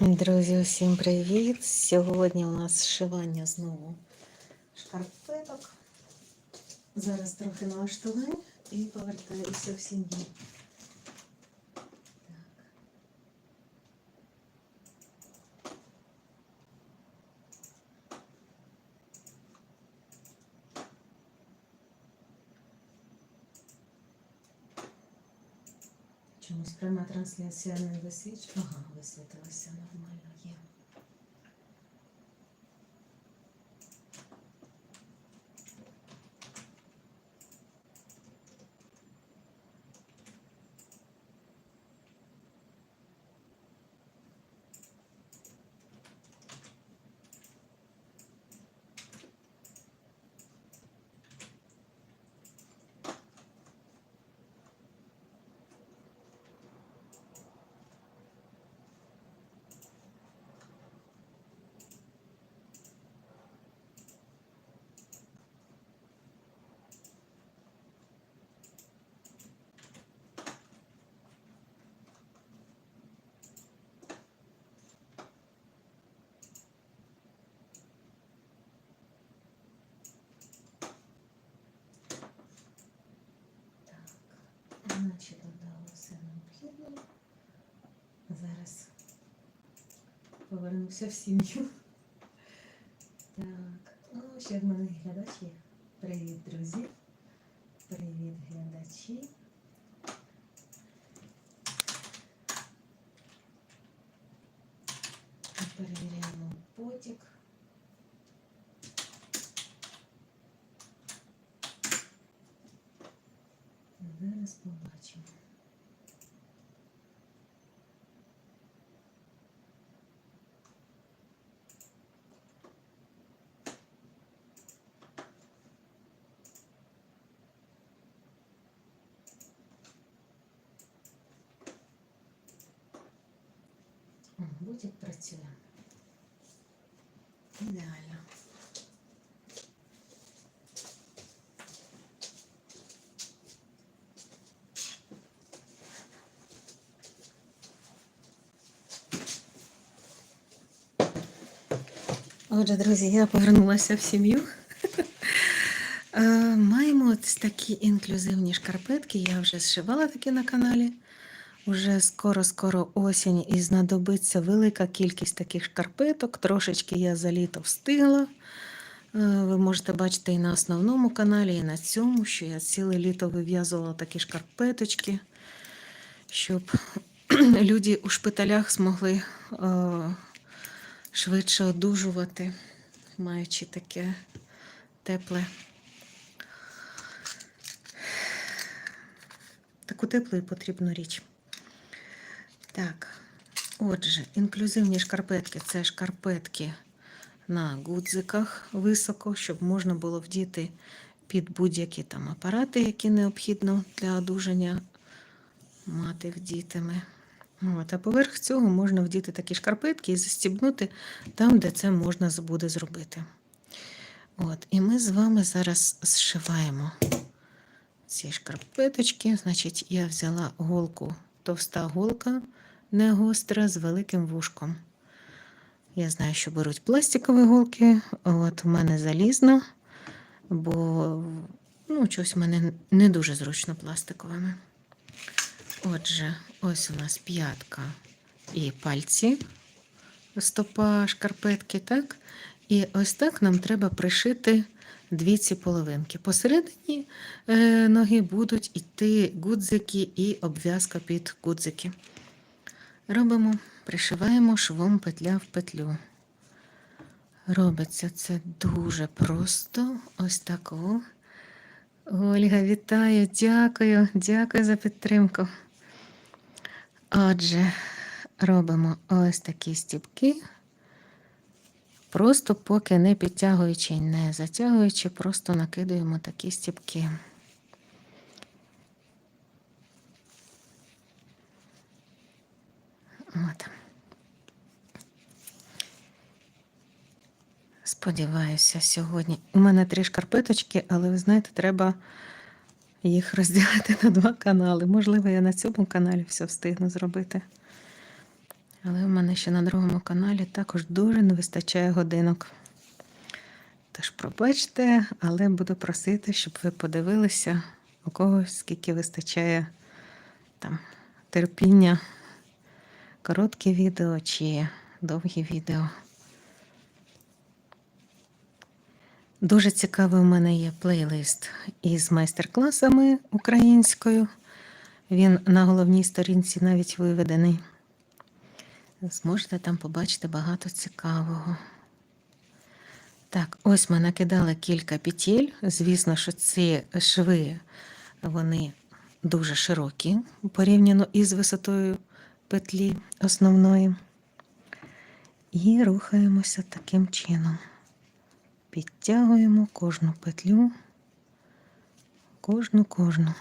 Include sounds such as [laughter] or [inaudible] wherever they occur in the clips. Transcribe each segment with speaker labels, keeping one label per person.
Speaker 1: Друзі, усім привіт! Сьогодні у нас зшивання знову шкарпеток. Зараз трохи налаштувань і повертаюся в сім'ю. Так. Чомусь пряма трансляція не висвіч. Ага, висвітилася нормально є. Так, наче додала все необхідне. Зараз повернуся в сім'ю. Так, ну ще в мене глядач є. Привіт, друзі. Привіт, глядачі. Перевіряємо потік. Зараз побачимо. Бутик працює. Ідеально. Отже, друзі, я повернулася в сім'ю. Е, Маємо ось такі інклюзивні шкарпетки. Я вже зшивала такі на каналі. Уже скоро-скоро осінь і знадобиться велика кількість таких шкарпеток. Трошечки я за літо встигла. Е, Ви можете бачити і на основному каналі, і на цьому, що я ціле літо вив'язувала такі шкарпеточки, щоб [clears throat] люди у шпиталях змогли е, швидше одужувати, маючи таке тепле. Таку теплу і потрібну річ. Так, отже, інклюзивні шкарпетки це шкарпетки на гудзиках високо, щоб можна було вдіти під будь-які там апарати, які необхідно для одужання мати вдітими. От, а поверх цього можна вдіти такі шкарпетки і застібнути там, де це можна буде зробити. От, І ми з вами зараз зшиваємо ці шкарпеточки. Значить, я взяла голку, товста голка, не гостра, з великим вушком. Я знаю, що беруть пластикові голки, от у мене залізна, бо ну, щось в мене не дуже зручно пластиковими. Отже, ось у нас п'ятка і пальці, стопа шкарпетки, так? І ось так нам треба пришити дві ці половинки. Посередині е, ноги будуть йти гудзики і обв'язка під гудзики. Робимо, пришиваємо швом петля в петлю. Робиться це дуже просто. Ось так. О. Ольга, вітаю, дякую, дякую за підтримку. Отже, робимо ось такі стіпки. Просто поки не підтягуючи, не затягуючи, просто накидуємо такі стіпки. От. Сподіваюся, сьогодні. У мене три шкарпеточки, але ви знаєте, треба їх розділити на два канали. Можливо, я на цьому каналі все встигну зробити. Але в мене ще на другому каналі також дуже не вистачає годинок. Тож, пробачте, але буду просити, щоб ви подивилися, у когось скільки вистачає там терпіння, короткі відео чи довгі відео. Дуже цікавий у мене є плейлист із майстер-класами українською. Він на головній сторінці навіть виведений. Зможете там побачити багато цікавого. Так, ось ми накидали кілька петель. Звісно, що ці шви вони дуже широкі порівняно із висотою петлі основної. І рухаємося таким чином. Підтягуємо кожну петлю, кожну кожну.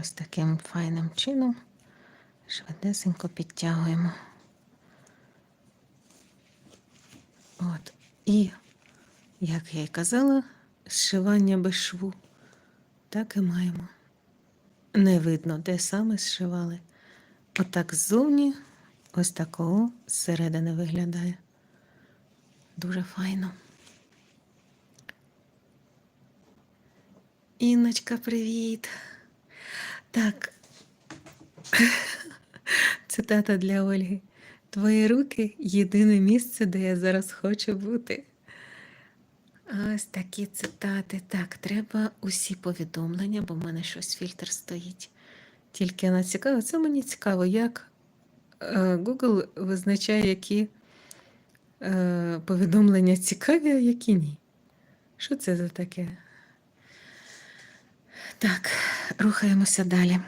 Speaker 1: Ось таким файним чином швидесенько підтягуємо. От. І, як я й казала, зшивання без шву так і маємо. Не видно, де саме зшивали. Отак ззовні, ось такого зсередини виглядає. Дуже файно. Інночка, привіт! Так. [laughs] Цитата для Ольги. Твої руки єдине місце, де я зараз хочу бути. Ось такі цитати. Так, треба усі повідомлення, бо в мене щось фільтр стоїть. Тільки на цікаво. Це мені цікаво, як е, Google визначає, які е, повідомлення цікаві, а які ні. Що це за таке? Так, рухаємося далі.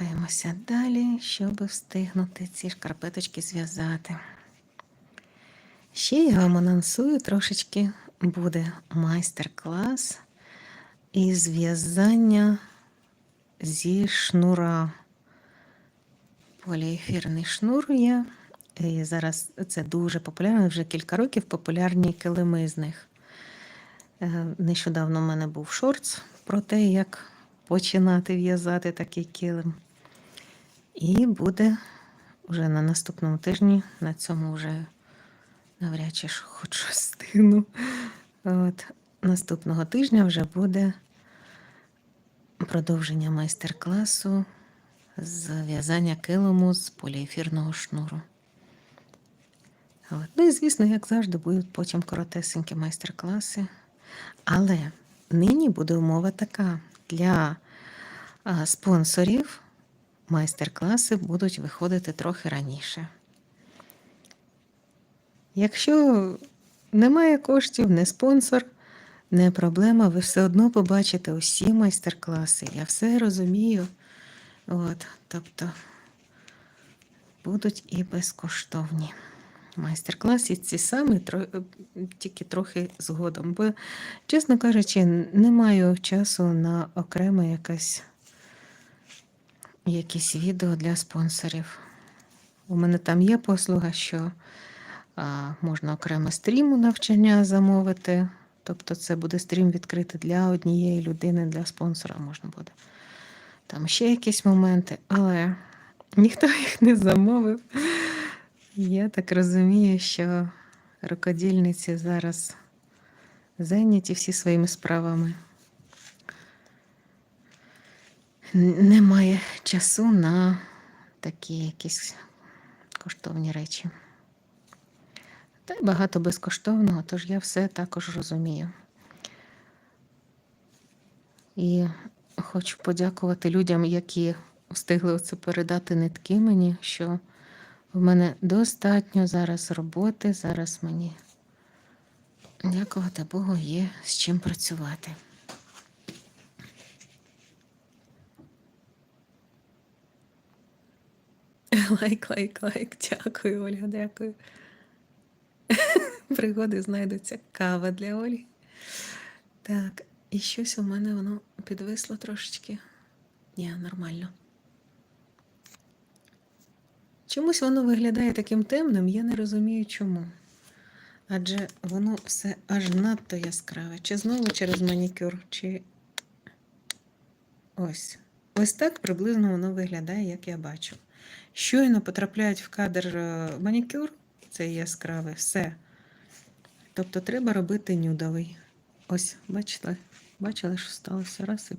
Speaker 1: Рухаємося далі, щоб встигнути ці шкарпеточки зв'язати. Ще я вам анонсую трошечки буде майстер-клас із в'язання зі шнура. Поліефірний шнур є. І зараз це дуже популярно, вже кілька років популярні килими з них. Е, Нещодавно в мене був шортс про те, як починати в'язати такий килим. І буде вже на наступному тижні, на цьому вже навряд чи хоч щось встигну. От, наступного тижня вже буде продовження майстер-класу з в'язання килиму з поліефірного шнуру. От. Ну і, звісно, як завжди, будуть потім коротесенькі майстер-класи. Але нині буде умова така: для а, спонсорів майстер-класи будуть виходити трохи раніше. Якщо немає коштів, не спонсор, не проблема, ви все одно побачите усі майстер-класи. Я все розумію. От, тобто будуть і безкоштовні майстер-класи ці самі, тільки трохи згодом. Бо, чесно кажучи, не маю часу на окреме якесь, якісь відео для спонсорів. У мене там є послуга, що а, можна окремо стріму навчання замовити. Тобто це буде стрім відкритий для однієї людини, для спонсора можна буде. Там ще якісь моменти, але ніхто [laughs] їх не замовив. Я так розумію, що рукодільниці зараз зайняті всі своїми справами. Немає часу на такі якісь коштовні речі. Та й багато безкоштовного, тож я все також розумію. І хочу подякувати людям, які встигли це передати нитки мені, що в мене достатньо зараз роботи, зараз мені, дякувати Богу, є з чим працювати. [laughs] Лайк, лайк, лайк. Дякую, Ольга, дякую. [laughs] Пригоди знайдуться. Кава для Ольги. Так, і щось у мене воно підвисло трошечки. Ні, нормально. Чомусь воно виглядає таким темним, я не розумію чому. Адже воно все аж надто яскраве. Чи знову через манікюр, чи ось. Ось так приблизно воно виглядає, як я бачу. Щойно потрапляють в кадр е, манікюр, це яскраве, все. Тобто треба робити нюдовий. Ось, бачите, бачили, що сталося раз і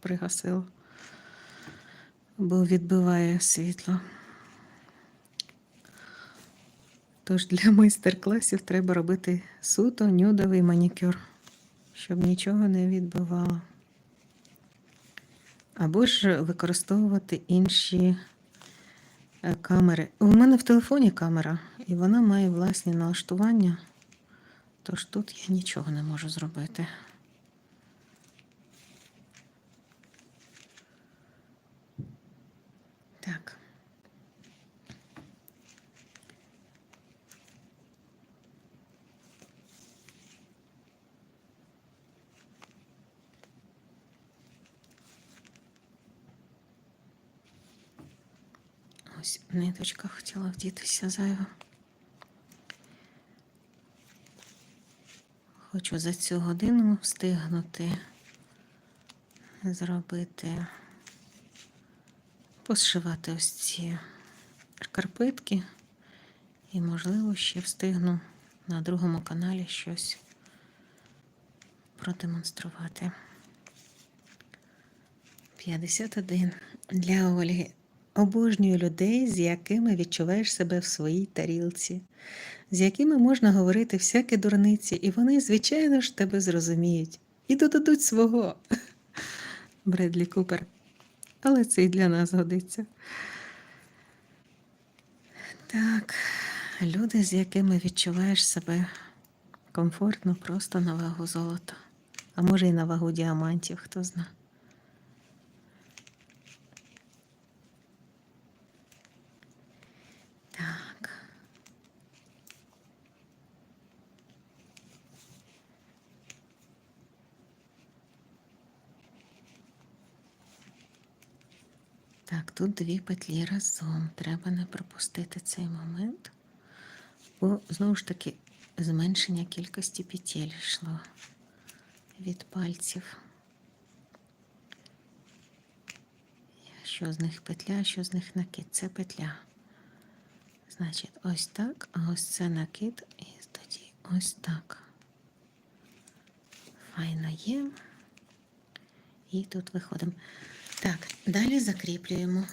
Speaker 1: пригасило. Бо відбиває світло. Тож для майстер-класів треба робити суто нюдовий манікюр, щоб нічого не відбивало. Або ж використовувати інші камери. У мене в телефоні камера, і вона має власні налаштування, тож тут я нічого не можу зробити. Так. Ось ниточка хотіла вдітися зайво. Хочу за цю годину встигнути зробити, посшивати ось ці шкарпетки і, можливо, ще встигну на другому каналі щось продемонструвати. 51 для Ольги. Обожнюю людей, з якими відчуваєш себе в своїй тарілці, з якими можна говорити всякі дурниці, і вони, звичайно ж, тебе зрозуміють і додадуть свого. [laughs] Бредлі Купер. Але це і для нас годиться. Так, люди, з якими відчуваєш себе комфортно, просто на вагу золота. А може і на вагу діамантів, хто знає. Так, тут дві петлі разом. Треба не пропустити цей момент, бо знову ж таки зменшення кількості петель йшло від пальців. Що з них петля, що з них накид? Це петля. Значить, ось так, а ось це накид, і тоді ось так. Файно є. І тут виходимо. Так, далі закріплюємо.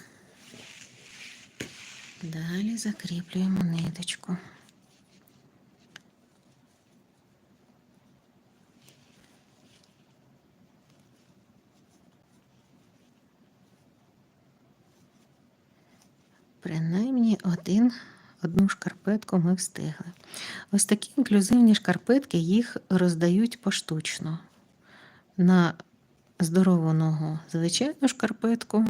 Speaker 1: Далі закріплюємо ниточку. Принаймні один, одну шкарпетку ми встигли. Ось такі інклюзивні шкарпетки їх роздають поштучно. На здорову ногу звичайну шкарпетку,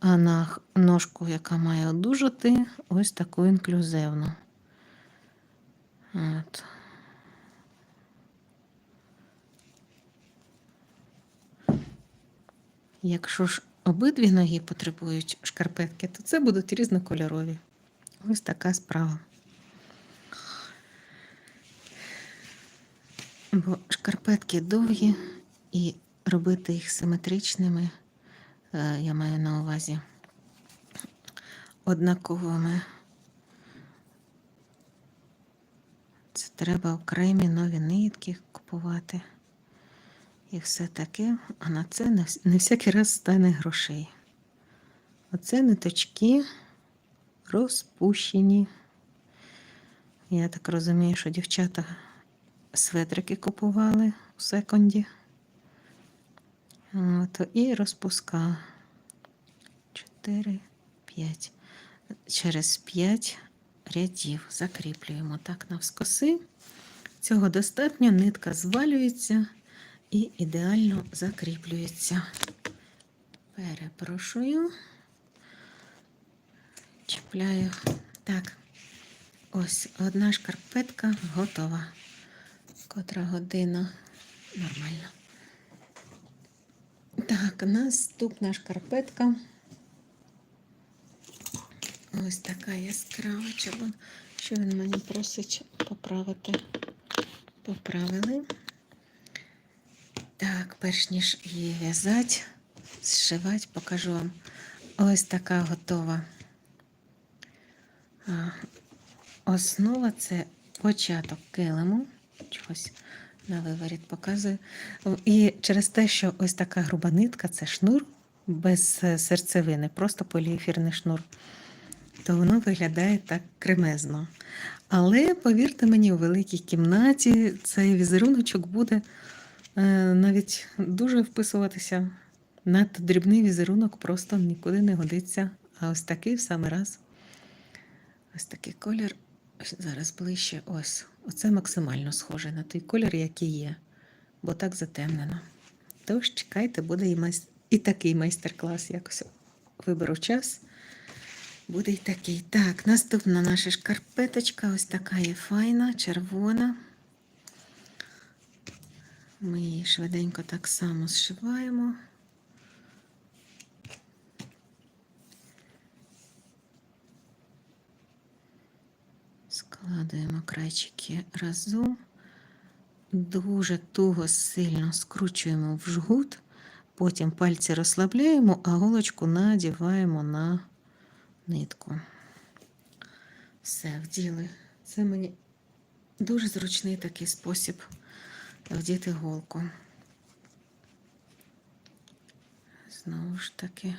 Speaker 1: а на ножку, яка має одужати, ось таку інклюзивну. От. Якщо ж обидві ноги потребують шкарпетки, то це будуть різнокольорові. Ось така справа. Бо шкарпетки довгі і робити їх симетричними, е, я маю на увазі однаковими. Це треба окремі нові нитки купувати. І все таке, а на це не всякий раз стане грошей. Оце ниточки розпущені. Я так розумію, що дівчата светрики купували у секонді. От, і розпуска 4, 5. Через 5 рядів закріплюємо так навскоси. Цього достатньо, нитка звалюється і ідеально закріплюється. Перепрошую. Чіпляю. Так, ось одна шкарпетка готова. Котра година нормально. Так, наступна шкарпетка. ось така яскрава. Що він мені просить поправити? Поправили. Так, перш ніж її в'язати, зшивати, покажу вам. Ось така готова. Основа це початок килиму. Чогось на виворіт показую. І через те, що ось така груба нитка це шнур без е, серцевини, просто поліефірний шнур, то воно виглядає так кремезно. Але повірте мені, у великій кімнаті цей візеруночок буде е, навіть дуже вписуватися. Надто дрібний візерунок просто нікуди не годиться. А ось такий в саме раз. Ось такий колір. Зараз ближче. Ось. Оце максимально схоже на той колір, який є, бо так затемнено. Тож чекайте, буде і, майс... і такий майстер-клас. Якось виберу час. Буде і такий. Так, наступна наша шкарпеточка. Ось така є файна, червона. Ми її швиденько так само зшиваємо. Складуємо крайчики разом, дуже туго сильно скручуємо в жгут, потім пальці розслабляємо, а голочку надіваємо на нитку. Все, вділи. Це мені дуже зручний такий спосіб вдіти голку. Знову ж таки,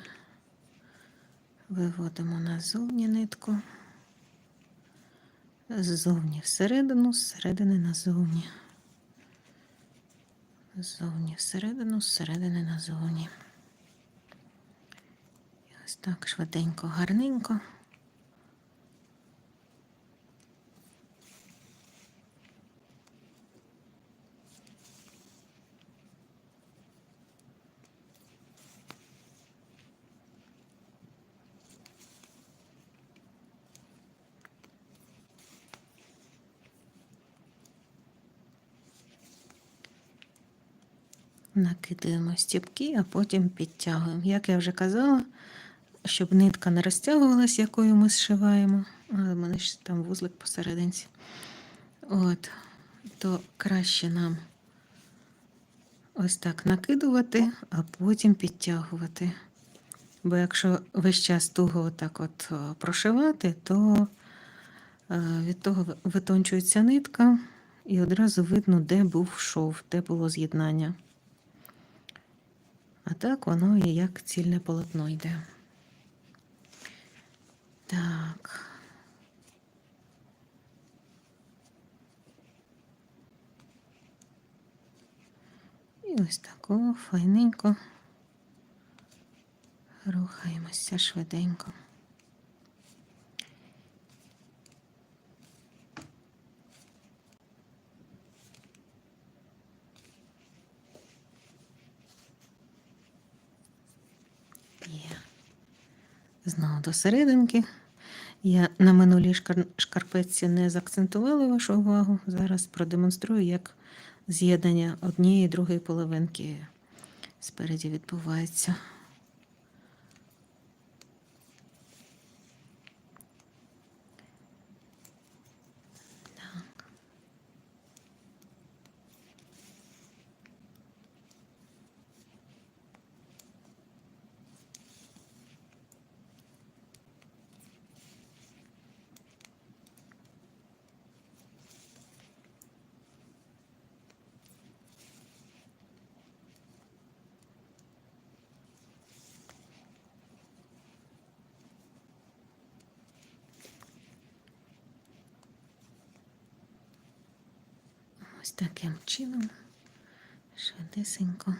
Speaker 1: виводимо назовні нитку. Ззовні всередину, зсередини назовні. Ззовні всередину, зсередини назовні. І ось так швиденько, гарненько. Накидаємо стіпки, а потім підтягуємо. Як я вже казала, щоб нитка не розтягувалась, якою ми зшиваємо, але в мене ж там вузлик посерединці. От, то краще нам ось так накидувати, а потім підтягувати. Бо якщо весь час туго отак от е, прошивати, то е, від того витончується нитка, і одразу видно, де був шов, де було з'єднання. А так воно і як цільне полотно йде. Так. І ось тако файненько рухаємося швиденько. Є. Знову до серединки. Я на минулій шкар- шкарпетці не заакцентувала вашу увагу. Зараз продемонструю, як з'єднання однієї і другої половинки спереді відбувається. Ось таким чином швидесенько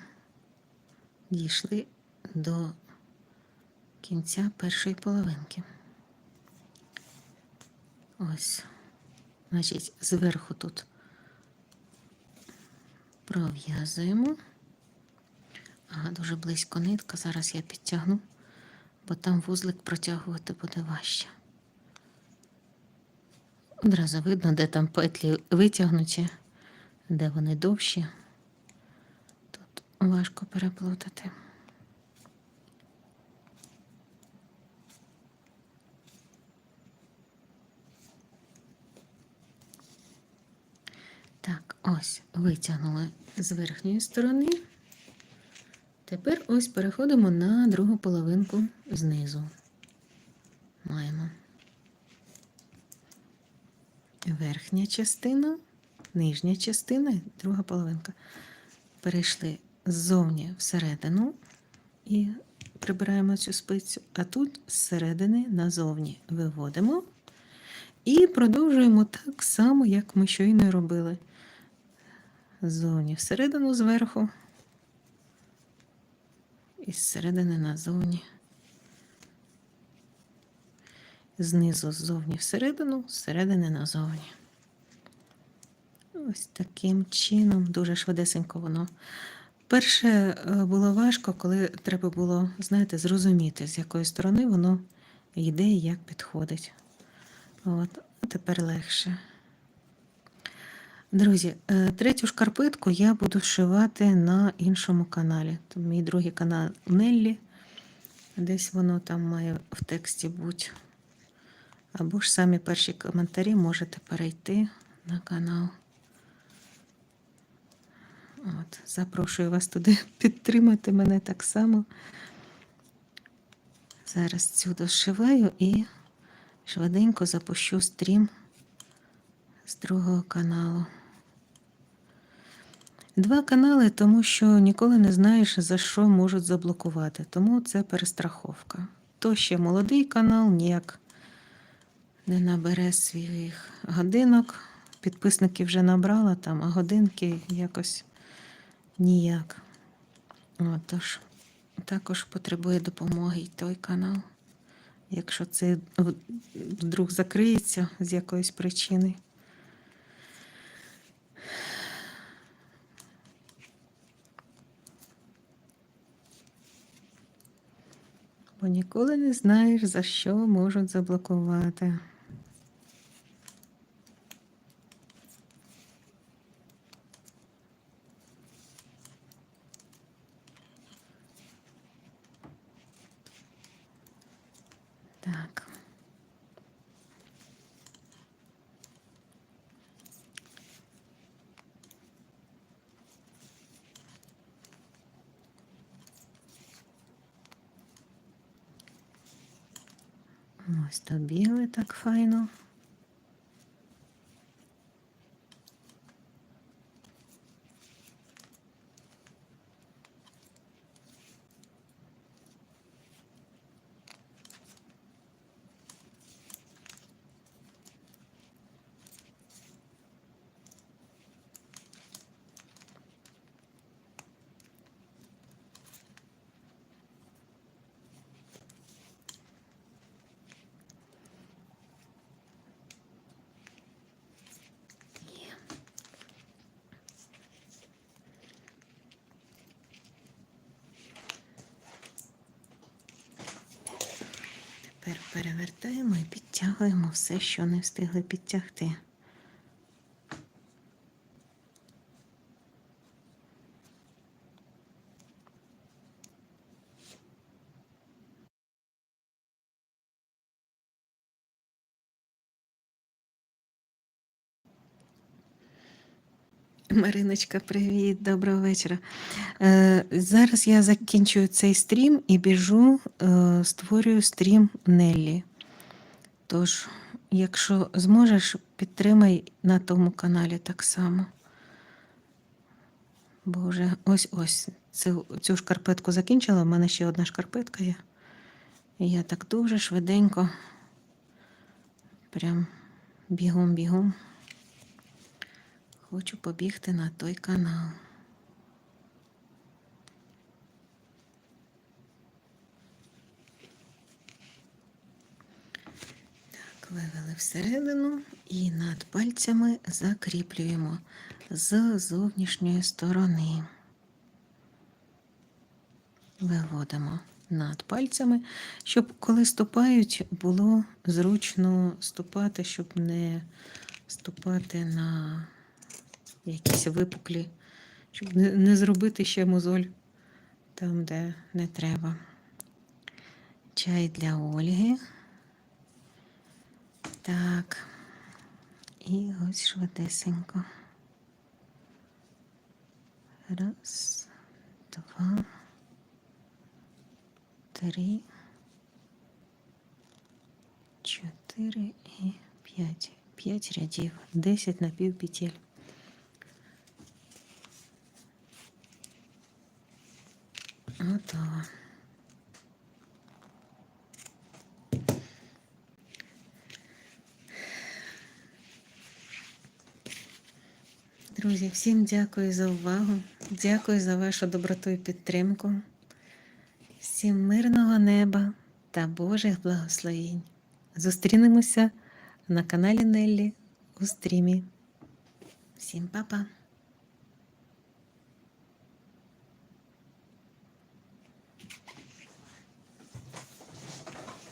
Speaker 1: дійшли до кінця першої половинки. Ось, значить, зверху тут пров'язуємо. Ага, дуже близько нитка. Зараз я підтягну, бо там вузлик протягувати буде важче. Одразу видно, де там петлі витягнуті, де вони довші, тут важко переплутати. Так, ось витягнули з верхньої сторони. Тепер ось переходимо на другу половинку знизу. Маємо верхня частина нижня частина, друга половинка. Перейшли ззовні всередину і прибираємо цю спицю, а тут зсередини назовні виводимо і продовжуємо так само, як ми щойно робили. Ззовні всередину зверху і зсередини назовні. Знизу ззовні всередину, зсередини назовні. Ось таким чином, дуже швидесенько воно. Перше е, було важко, коли треба було, знаєте, зрозуміти, з якої сторони воно йде і як підходить. От, а тепер легше. Друзі, е, третю шкарпетку я буду вшивати на іншому каналі. Тут мій другий канал Неллі. Десь воно там має в тексті бути. Або ж самі перші коментарі можете перейти на канал. От, Запрошую вас туди [laughs] підтримати мене так само. Зараз цю дошиваю і швиденько запущу стрім з другого каналу. Два канали, тому що ніколи не знаєш, за що можуть заблокувати. Тому це перестраховка. То ще молодий канал ніяк не набере своїх годинок. Підписників вже набрала там, а годинки якось ніяк. От, тож також потребує допомоги й той канал. Якщо це вдруг закриється з якоїсь причини. Бо ніколи не знаєш, за що можуть заблокувати. Так. Ось то біле так файно. Тепер перевертаємо і підтягуємо все, що не встигли підтягти. Мариночка, привіт, доброго вечора. Е, зараз я закінчую цей стрім і біжу, е, створюю стрім Неллі. Тож, якщо зможеш, підтримай на тому каналі так само. Боже, ось ось цю, цю шкарпетку закінчила, в мене ще одна шкарпетка є. І я так дуже швиденько, прям бігом-бігом. Хочу побігти на той канал. Вивели всередину і над пальцями закріплюємо з зовнішньої сторони. Виводимо над пальцями, щоб коли ступають, було зручно ступати, щоб не ступати на якісь випуклі, щоб не, зробити ще мозоль там, де не треба. Чай для Ольги. Так, і ось швидесенько. Раз, два, три, чотири і п'ять. П'ять рядів, десять напівпетель. Готово. Друзі, всім дякую за увагу. Дякую за вашу доброту і підтримку. Всім мирного неба та Божих благословінь. Зустрінемося на каналі Неллі у стрімі. Всім па-па!